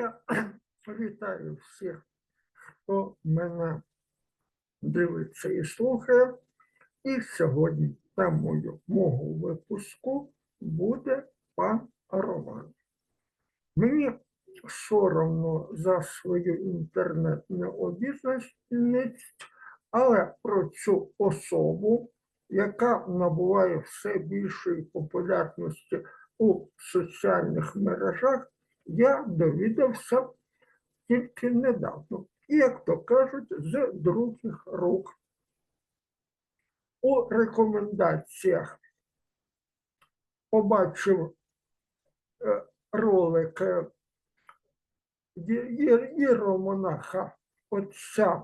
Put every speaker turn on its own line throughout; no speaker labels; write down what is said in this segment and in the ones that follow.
Я вітаю всіх, хто мене дивиться і слухає. І сьогодні темою мого випуску буде пан Роман. Мені соромно за свою інтернетну обізнаність, але про цю особу, яка набуває все більшої популярності у соціальних мережах, я довідався тільки недавно. І, як то кажуть, з других рук. У рекомендаціях побачив е, ролик е, є- отця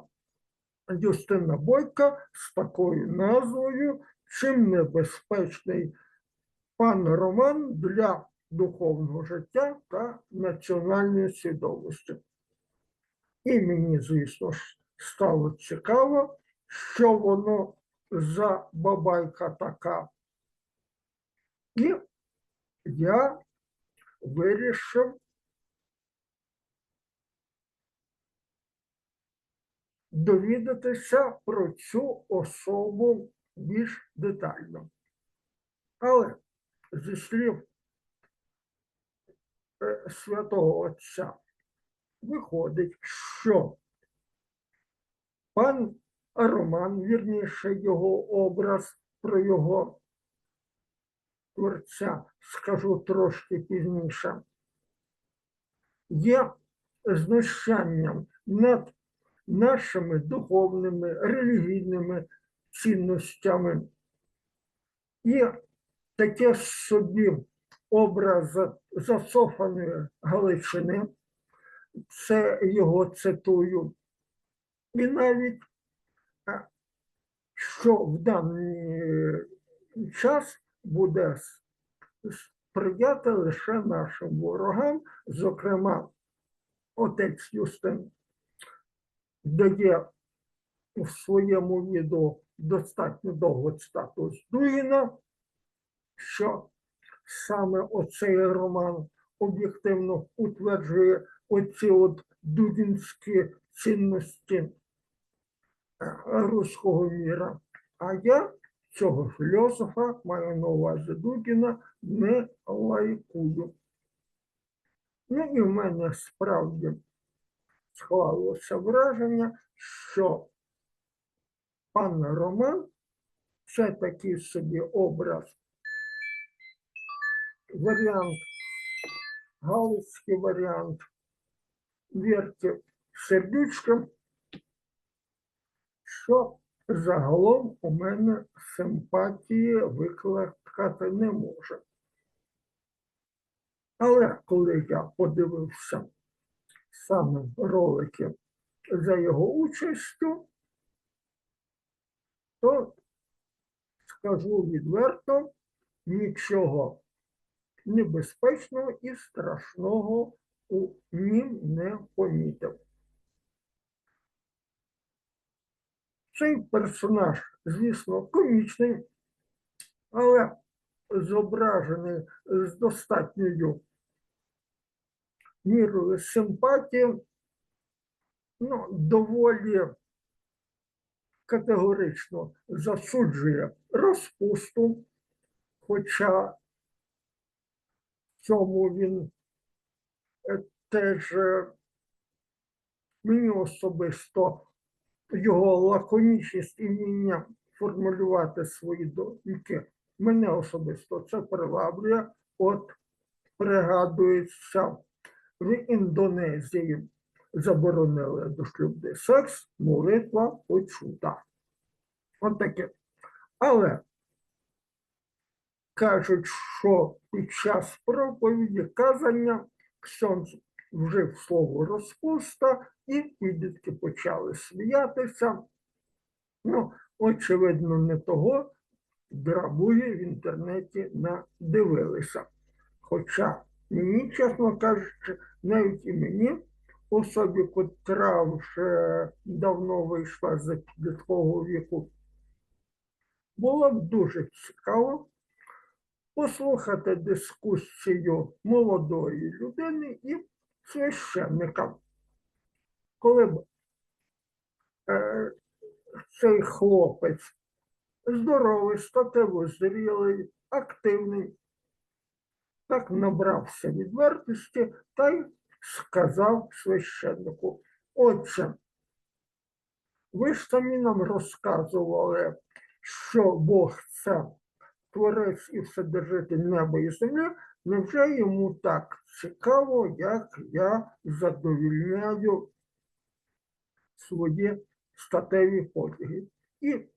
Юстина Бойка з такою назвою Чим небезпечний пан Роман для духовного життя та національної свідомості. І мені, звісно стало цікаво, що воно за бабайка така. І я вирішив довідатися про цю особу більш детально. Але зі слів святого Отця виходить, що пан Роман, вірніше його образ про його творця, скажу трошки пізніше, є знущанням над нашими духовними, релігійними цінностями. І таке собі образ засофаної Галичини, це його цитую, і навіть що в даний час буде сприяти лише нашим ворогам, зокрема, отець Юстин дає в своєму відео достатньо довго цитату з Дугіна, що саме оцей роман об'єктивно утверджує оці от дудінські цінності руського міра. А я цього філософа маю на увазі Дугіна не лайкую. Ну і в мене справді склалося враження, що пан Роман це такий собі образ, варіант, галицький варіант, вірте сердючком, що загалом у мене симпатії викликати не може. Але коли я подивився саме ролики за його участю, то скажу відверто, нічого небезпечного і страшного у нім не помітив. Цей персонаж, звісно, комічний, але зображений з достатньою мірою симпатії, ну, доволі категорично засуджує розпусту, хоча цьому він е, теж е, мені особисто його лаконічність і вміння формулювати свої думки. Мене особисто це приваблює. От пригадується, в Індонезії заборонили дошлюбний секс, молитва почута. От таке. Але кажуть, що під час проповіді казання Ксьонз вжив слово розпуста, і підлітки почали сміятися. Ну, очевидно, не того драбує в інтернеті надивилися. Хоча мені, чесно кажучи, навіть і мені, особі, котра вже давно вийшла з підліткового віку, було б дуже цікаво послухати дискусію молодої людини і священника. Коли б е, цей хлопець здоровий, статево зрілий, активний, так набрався відвертості та й сказав священнику, отче, ви ж самі нам розказували, що Бог це творець і вседержитель неба і землі, невже йому так цікаво, як я задовільняю свої статеві подвиги? І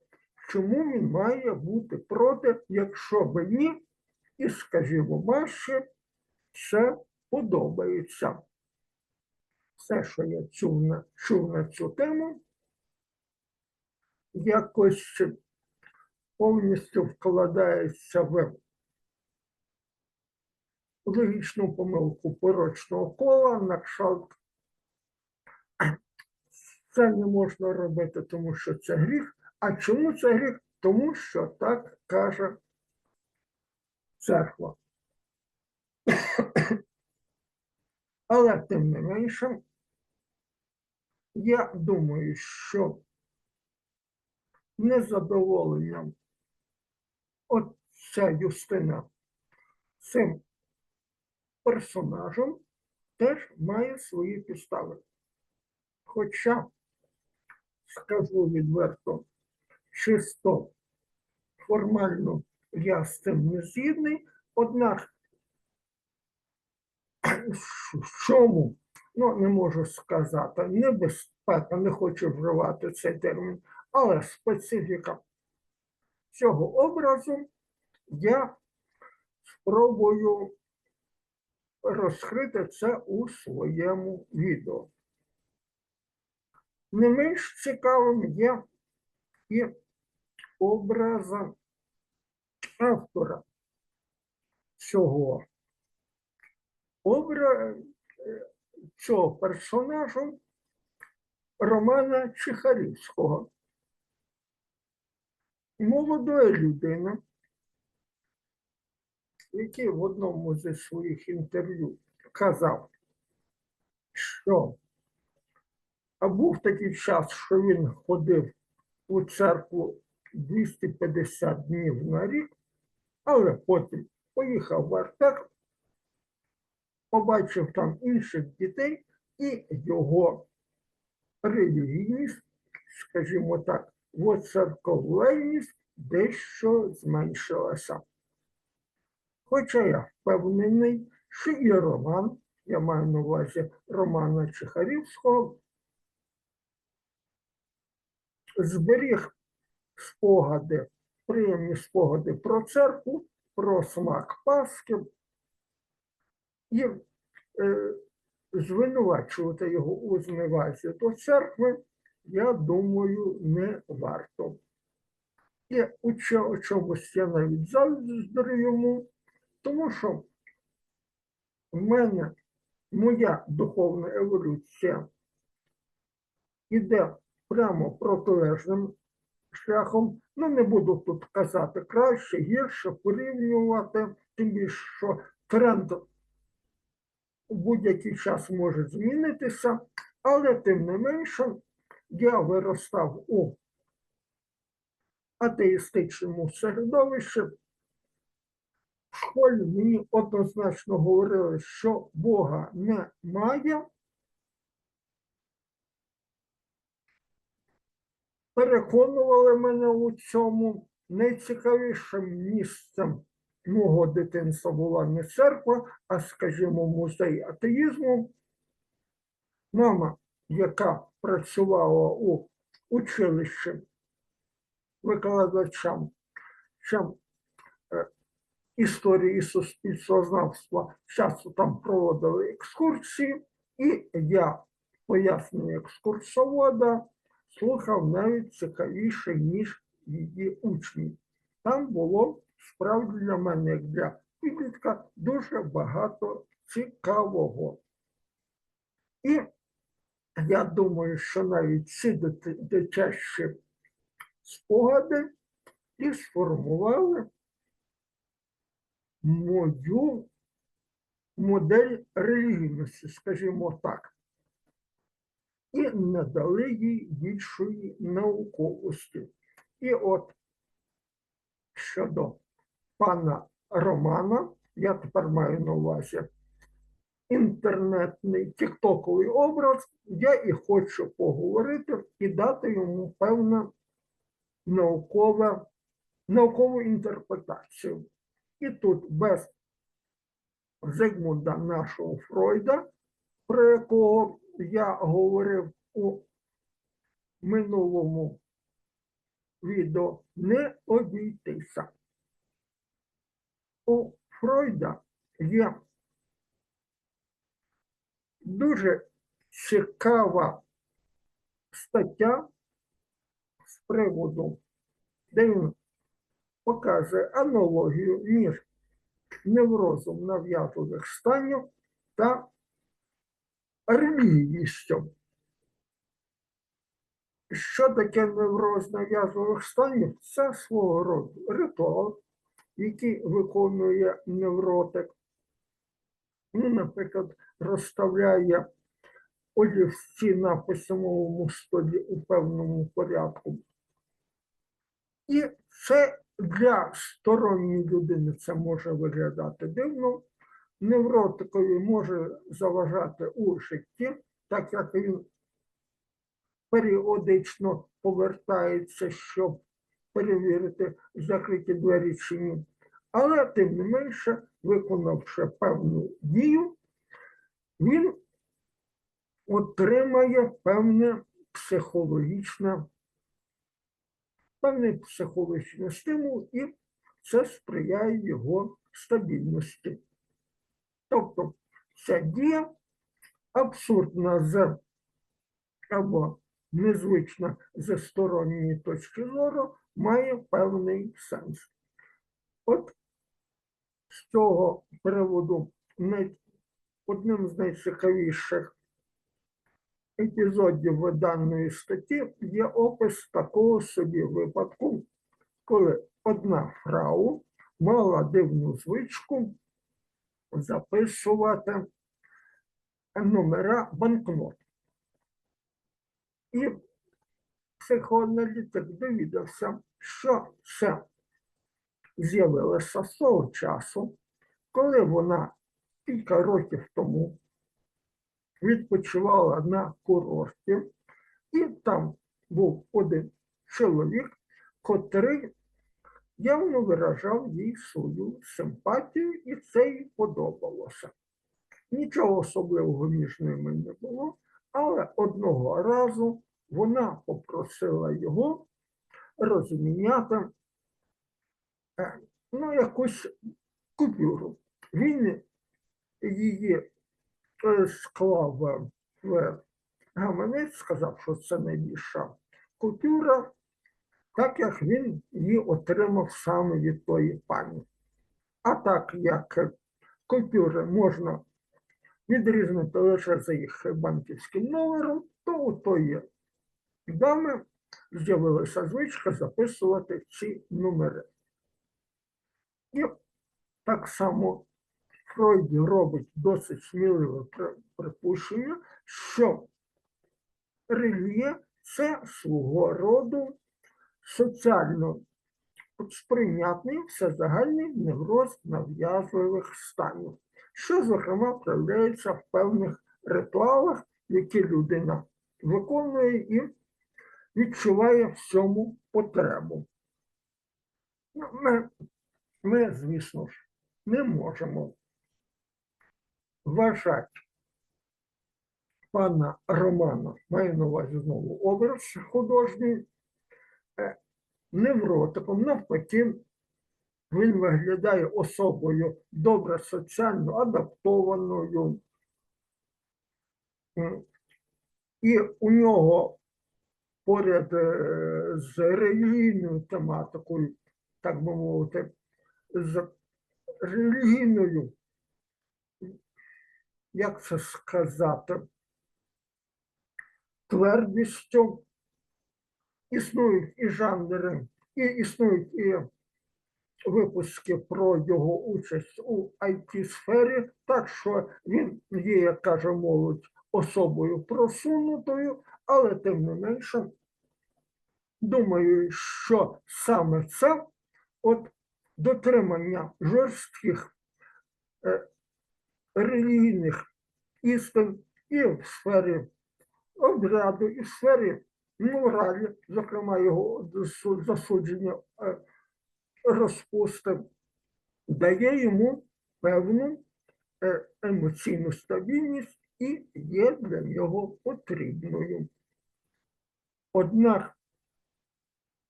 чому він має бути проти, якщо мені, і, скажімо, Маші, це подобається? Все, що я чув на, чув на цю тему, якось повністю вкладається в логічну помилку порочного кола на кшталт. Це не можна робити, тому що це гріх. А чому це гріх? Тому що так каже церква. Але тим не менше, я думаю, що незадоволенням от ця Юстина цим персонажем теж має свої підстави. Хоча, скажу відверто, чисто формально я з цим не згідний, однак в чому, ну не можу сказати, небезпека, не хочу вживати цей термін, але специфіка цього образу я спробую розкрити це у своєму відео. Не менш цікавим є і образ автора цього образ цього персонажу Романа Чехарівського. Молодої людини, який в одному зі своїх інтерв'ю казав, що а був такий час, що він ходив у церкву 250 днів на рік, але потім поїхав в Артек, побачив там інших дітей і його релігійність, скажімо так, воцерковленість дещо зменшилася. Хоча я впевнений, що і Роман, я маю на увазі Романа Чехарівського, зберіг спогади, приємні спогади про церкву, про смак Пасхи і е, звинувачувати його у зневазі до церкви, я думаю, не варто. І у чомусь я навіть заздрю йому, тому що в мене моя духовна еволюція іде прямо протилежним шляхом. Ну, не буду тут казати краще, гірше, порівнювати, тим більше, що тренд у будь-який час може змінитися, але тим не менше я виростав у атеїстичному середовищі. В школі мені однозначно говорили, що Бога немає. Переконували мене у цьому. Найцікавішим місцем мого дитинства була не церква, а, скажімо, музей атеїзму. Мама, яка працювала у училищі викладачам чим, е, історії і суспільствознавства, часто там проводили екскурсії, і я пояснення екскурсовода слухав навіть цікавіше, ніж її учні. Там було справді для мене, як для підлітка, дуже багато цікавого. І я думаю, що навіть ці дитячі спогади і сформували мою модель релігійності, скажімо так, і надали їй більшої науковості. І от щодо пана Романа, я тепер маю на увазі інтернетний тіктоковий образ, я і хочу поговорити і дати йому певне наукове, наукову інтерпретацію. І тут без Зигмунда нашого Фройда, про якого я говорив у минулому відео, не обійтися. У Фройда є дуже цікава стаття з приводу, де він показує аналогію між неврозом нав'язливих станів та релігійністю. Що таке невроз нав'язливих станів? Це свого роду ритуал, який виконує невротик. Ну, наприклад, розставляє олівці на письмовому столі у певному порядку. І це для сторонньої людини це може виглядати дивно. Невротикові може заважати у житті, так як він періодично повертається, щоб перевірити закриті двері чи ні. Але тим не менше, виконавши певну дію, він отримає певне психологічне, певний психологічний стимул, і це сприяє його стабільності. Тобто ця дія абсурдна з або незвична зі сторонньої точки зору, має певний сенс. От з цього приводу одним з найцікавіших епізодів даної статті є опис такого собі випадку, коли одна фрау мала дивну звичку записувати номера банкнот. І психоаналітик довідався, що це з'явилося з того часу, коли вона кілька років тому відпочивала на курорті, і там був один чоловік, котрий явно виражав їй свою симпатію, і це їй подобалося. Нічого особливого між ними не було, але одного разу вона попросила його розміняти ну, якусь купюру. Він її е, склав е, в гаманець, сказав, що це найбільша купюра, так як він її отримав саме від тої пані. А так як купюри можна відрізнити лише за їх банківським номером, то у тої дами з'явилася звичка записувати ці номери. І так само Фройд робить досить сміливе припущення, що релігія це свого роду соціально сприйнятний всезагальний невроз нав'язливих станів, що, зокрема, проявляється в певних ритуалах, які людина виконує і відчуває в цьому потребу. Ну, Ми, ми, звісно ж, не можемо вважати пана Романа, маю на увазі знову образ художній, е, невротиком, навпаки, він виглядає особою добре соціально адаптованою. І у нього поряд е, з релігійною тематикою, так би мовити, з релігійною, як це сказати, твердістю. Існують і жанри, і існують і випуски про його участь у IT-сфері, так що він є, як каже молодь, особою просунутою, але тим не менше, думаю, що саме це от дотримання жорстких е, релігійних істин і в сфері обряду, і в сфері моралі, зокрема його засудження е, розпусти, дає йому певну е, емоційну стабільність і є для нього потрібною. Однак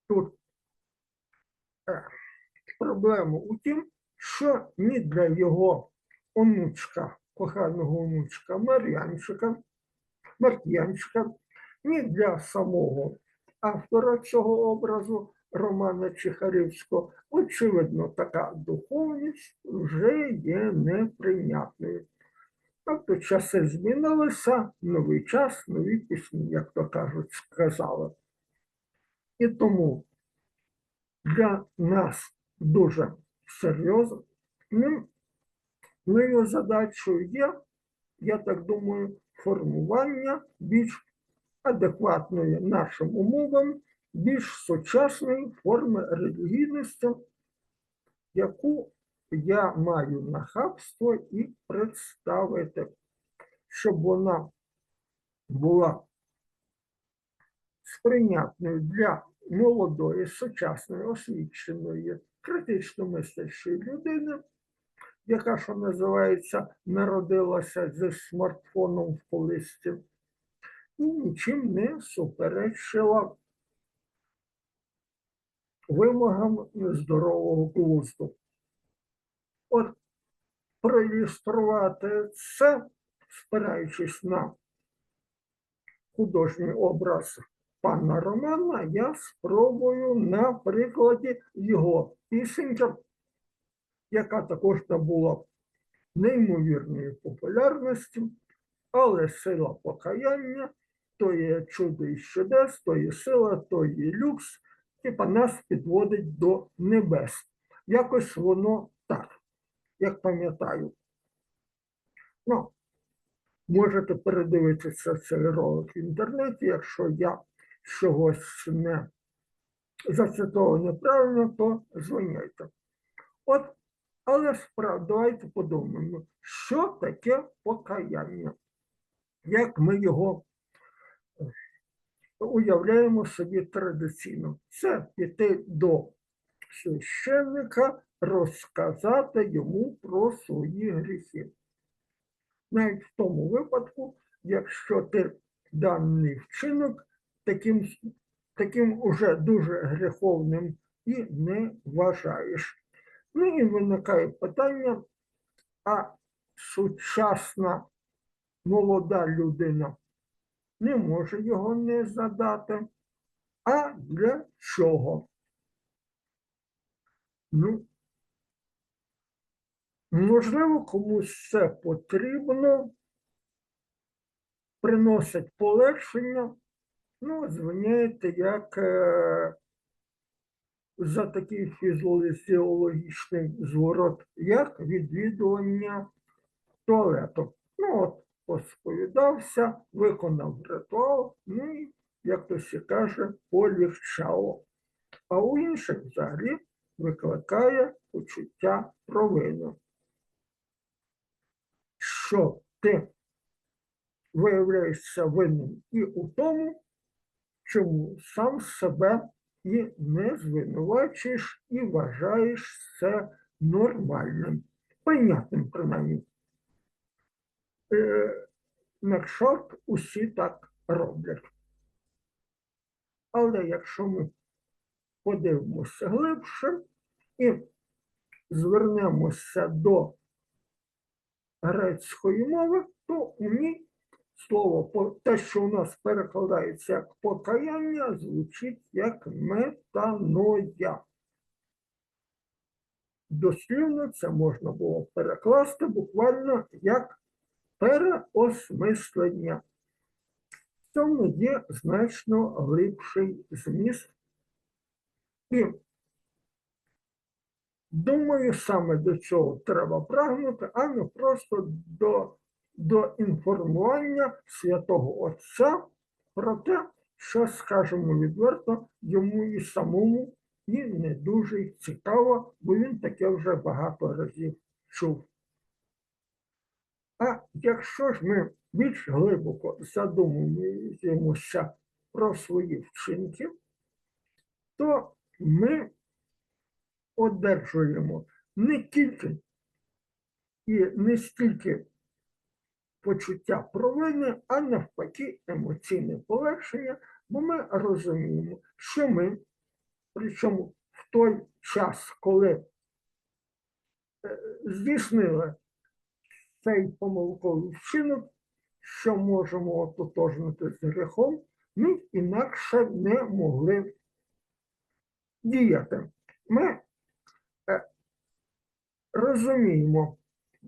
тут проблема у тім, що ні для його онучка, коханого онучка Мар'янчика, Март'янчика, ні для самого автора цього образу Романа Чехарівського, очевидно, така духовність вже є неприйнятною. Тобто часи змінилися, новий час, нові пісні, як то кажуть, сказали. І тому для нас дуже серйозно. Моєю задачою є, я так думаю, формування більш адекватної нашим умовам, більш сучасної форми релігійності, яку я маю нахабство і представити, щоб вона була сприйнятною для молодої, сучасної, освіченої, критично мислящої людини, яка, що називається, народилася зі смартфоном в колисці, і нічим не суперечила вимогам здорового глузду. От проілюструвати це, спираючись на художній образ пана Романа, я спробую на прикладі його пісеньки, яка також набула неймовірної популярності, але сила покаяння то є чудо і чудес, то є сила, то є люкс, типа нас підводить до небес. Якось воно так, як пам'ятаю. Ну, можете передивитися цей ролик в інтернеті, якщо я чогось не зацитував неправильно, то дзвоняйте. От, але справді, давайте подумаємо, що таке покаяння, як ми його е, уявляємо собі традиційно. Це піти до священника, розказати йому про свої гріхи. Навіть в тому випадку, якщо ти даний вчинок таким, таким уже дуже гріховним і не вважаєш. Ну і виникає питання, а сучасна молода людина не може його не задати. А для чого? Ну, можливо, комусь це потрібно, приносить полегшення, ну, звиняєте, як е, за такий фізіологічний зворот, як відвідування туалету. Ну, от, посповідався, виконав ритуал, ну і, як то ще каже, полегчало. А у інших взагалі викликає почуття провини. Що ти виявляєшся винним і у тому, чому сам себе і не звинувачуєш, і вважаєш це нормальним, понятним принаймні. Е, на усі так роблять. Але якщо ми подивимося глибше і звернемося до грецької мови, то у ній слово те, що у нас перекладається як покаяння, звучить як метаноя. Дослівно це можна було перекласти буквально як переосмислення. В цьому є значно глибший зміст. І Думаю, саме до цього треба прагнути, а не просто до, до інформування святого Отця про те, що, скажімо відверто, йому і самому і не дуже цікаво, бо він таке вже багато разів чув. А якщо ж ми більш глибоко задумуємося про свої вчинки, то ми одержуємо не тільки і не стільки почуття провини, а навпаки емоційне полегшення, бо ми розуміємо, що ми, причому в той час, коли е, здійснили цей помилковий вчинок, що можемо ототожнити з гріхом, ми інакше не могли діяти. Ми е, розуміємо,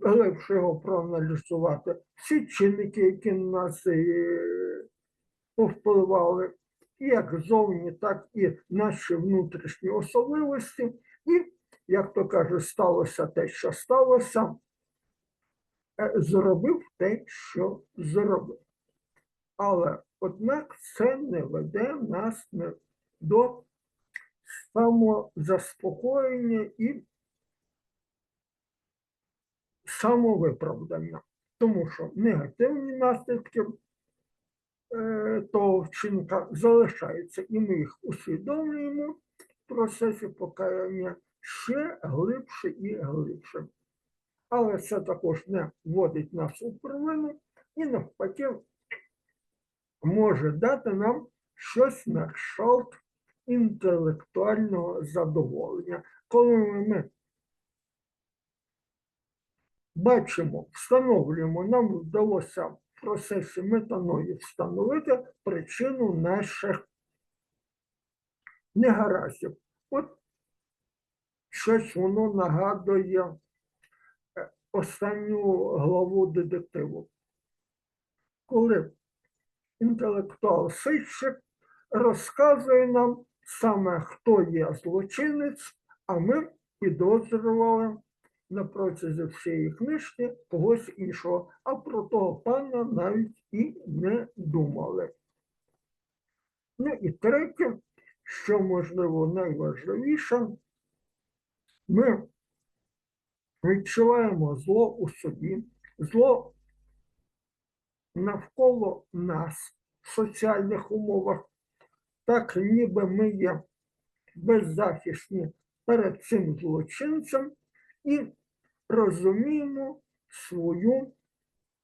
глибше його проаналізувати, всі чинники, які на нас е, повпливали, як зовні, так і наші внутрішні особливості. І, як то кажуть, сталося те, що сталося, е, зробив те, що зробив. Але однак це не веде нас до самозаспокоєння і самовиправдання. Тому що негативні наслідки е, того вчинка залишаються, і ми їх усвідомлюємо в процесі покаяння ще глибше і глибше. Але це також не вводить нас у провину і навпаки може дати нам щось на кшталт інтелектуального задоволення. Коли ми бачимо, встановлюємо, нам вдалося в процесі метаної встановити причину наших негараздів. От щось воно нагадує е, останню главу детективу. Коли інтелектуал сищик розказує нам саме, хто є злочинець, а ми підозрювали на протязі всієї книжки когось іншого, а про того пана навіть і не думали. Ну і третє, що можливо найважливіше, ми відчуваємо зло у собі, зло навколо нас в соціальних умовах, так ніби ми є беззахисні перед цим злочинцем і розуміємо свою,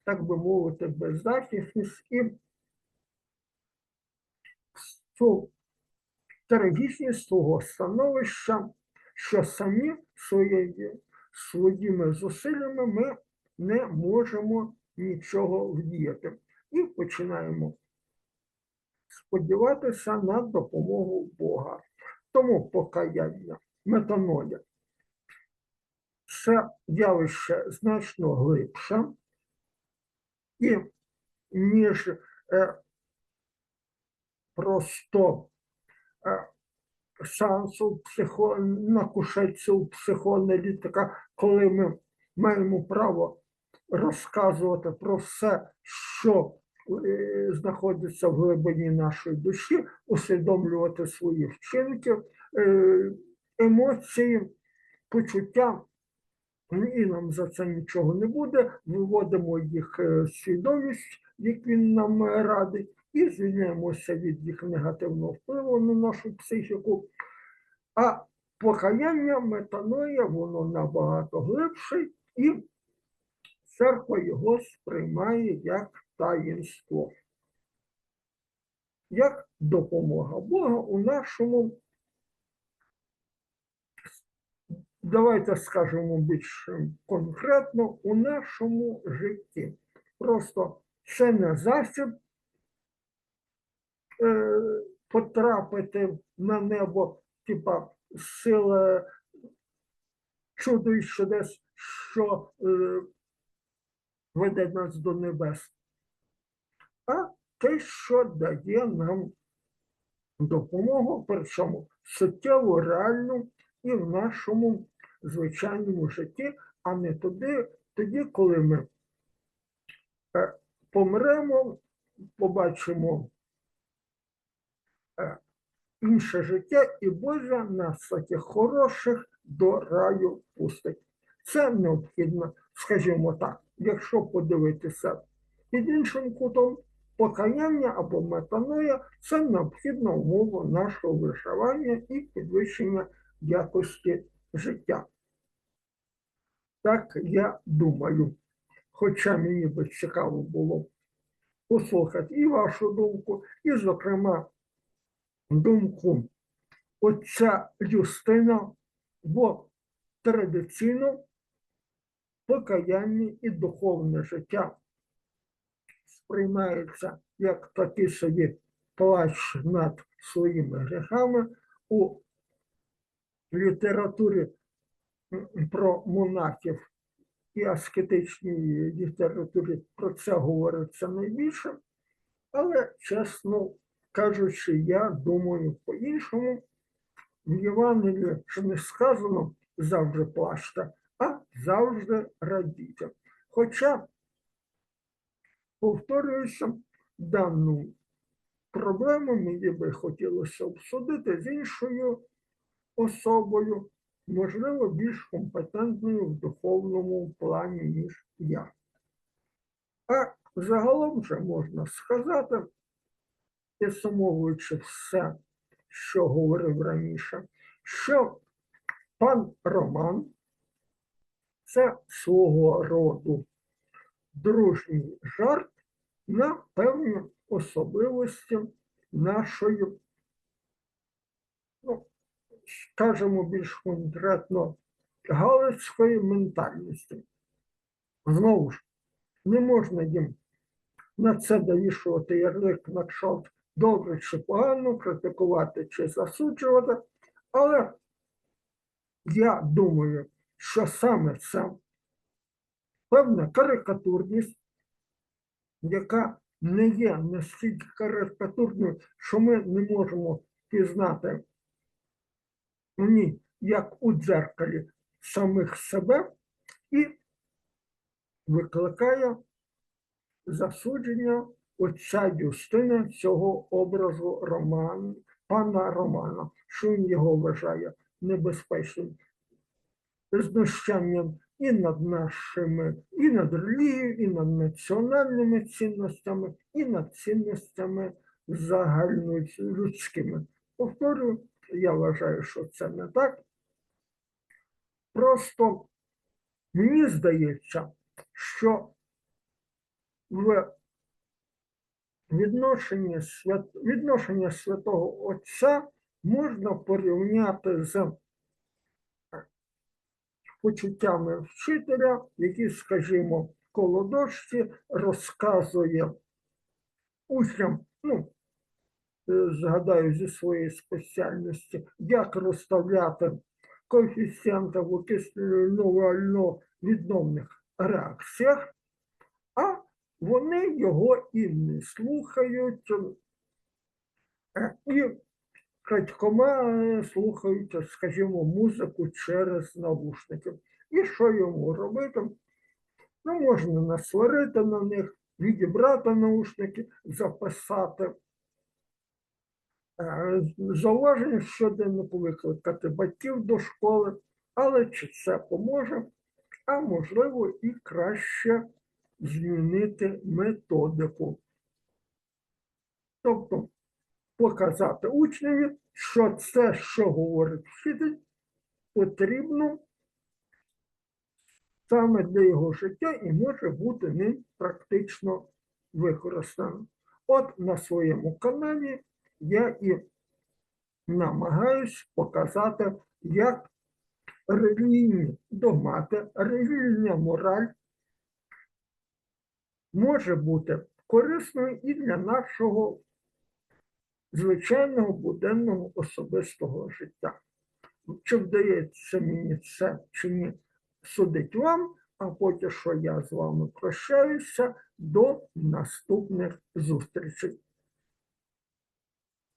так би мовити, беззахисність і цю трагічність свого становища, що самі своєю, своїми зусиллями ми не можемо нічого вдіяти. І починаємо сподіватися на допомогу Бога. Тому покаяння, метаноля це явище значно глибше, і ніж е, просто е, сеансу психо... на кушетці психоаналітика, коли ми маємо право розказувати про все, що е, знаходиться в глибині нашої душі, усвідомлювати свої вчинки, е, емоції, почуття. І нам за це нічого не буде. Виводимо їх е, свідомість, як він нам радить, і звільняємося від їх негативного впливу на нашу психіку. А покаяння метаноя, воно набагато глибше, і церква його сприймає як таїнство, як допомога Бога у нашому, давайте скажемо більш конкретно, у нашому житті. Просто це не засіб е, потрапити на небо, типа сила чудо і чудес, що е, веде нас до небес, а те, що дає нам допомогу, причому суттєво реальну і в нашому звичайному житті, а не туди, тоді, коли ми е, помремо, побачимо е, інше життя, і Боже нас таких хороших до раю пустить. Це необхідно, скажімо так, якщо подивитися під іншим кутом, покаяння або метаноя це необхідна умова нашого виживання і підвищення якості життя. Так я думаю. Хоча мені би цікаво було послухати і вашу думку, і, зокрема, думку отця Юстина, бо традиційно покаяння і духовне життя сприймається як такий собі плач над своїми гріхами у літературі про монахів і аскетичній літературі про це говориться найбільше, але, чесно кажучи, я думаю по-іншому. В Євангелії ж не сказано завжди плачте, а завжди радійте. Хоча, повторююся, дану проблему мені би хотілося обсудити з іншою особою, можливо, більш компетентною в духовному плані, ніж я. А загалом вже можна сказати, підсумовуючи все, що говорив раніше, що пан Роман це свого роду дружній жарт на певні особливості нашої, ну, скажімо більш конкретно, галицької ментальності. Знову ж, не можна їм на це довішувати ярлик на кшталт добре чи погано, критикувати чи засуджувати, але я думаю, що саме це певна карикатурність, яка не є настільки карикатурною, що ми не можемо пізнати в ній, як у дзеркалі самих себе, і викликає засудження отця Юстина цього образу Роман, пана Романа, що він його вважає небезпечним знущанням і над нашими, і над релігією, і над національними цінностями, і над цінностями загальнолюдськими. Повторюю, я вважаю, що це не так. Просто мені здається, що в відношенні, свят... відношення святого Отця можна порівняти з почуттями вчителя, який, скажімо, коло дошці розказує учням, ну, згадаю зі своєї спеціальності, як розставляти коефіцієнти в окислювально відновних реакціях, а вони його і не слухають, е, і крадькома е, слухають, скажімо, музику через навушники. І що йому робити? Ну, можна насварити на них, відібрати наушники, записати. Е, Зауваження щоденно викликати батьків до школи, але чи це поможе, а можливо і краще змінити методику. Тобто показати учневі, що це, що говорить вчитель, потрібно саме для його життя і може бути ним практично використано. От на своєму каналі я і намагаюсь показати, як релігійні догмати, релігійна мораль може бути корисною і для нашого звичайного буденного особистого життя. Чи вдається мені це чи ні, судить вам, а поки що я з вами прощаюся до наступних зустрічей.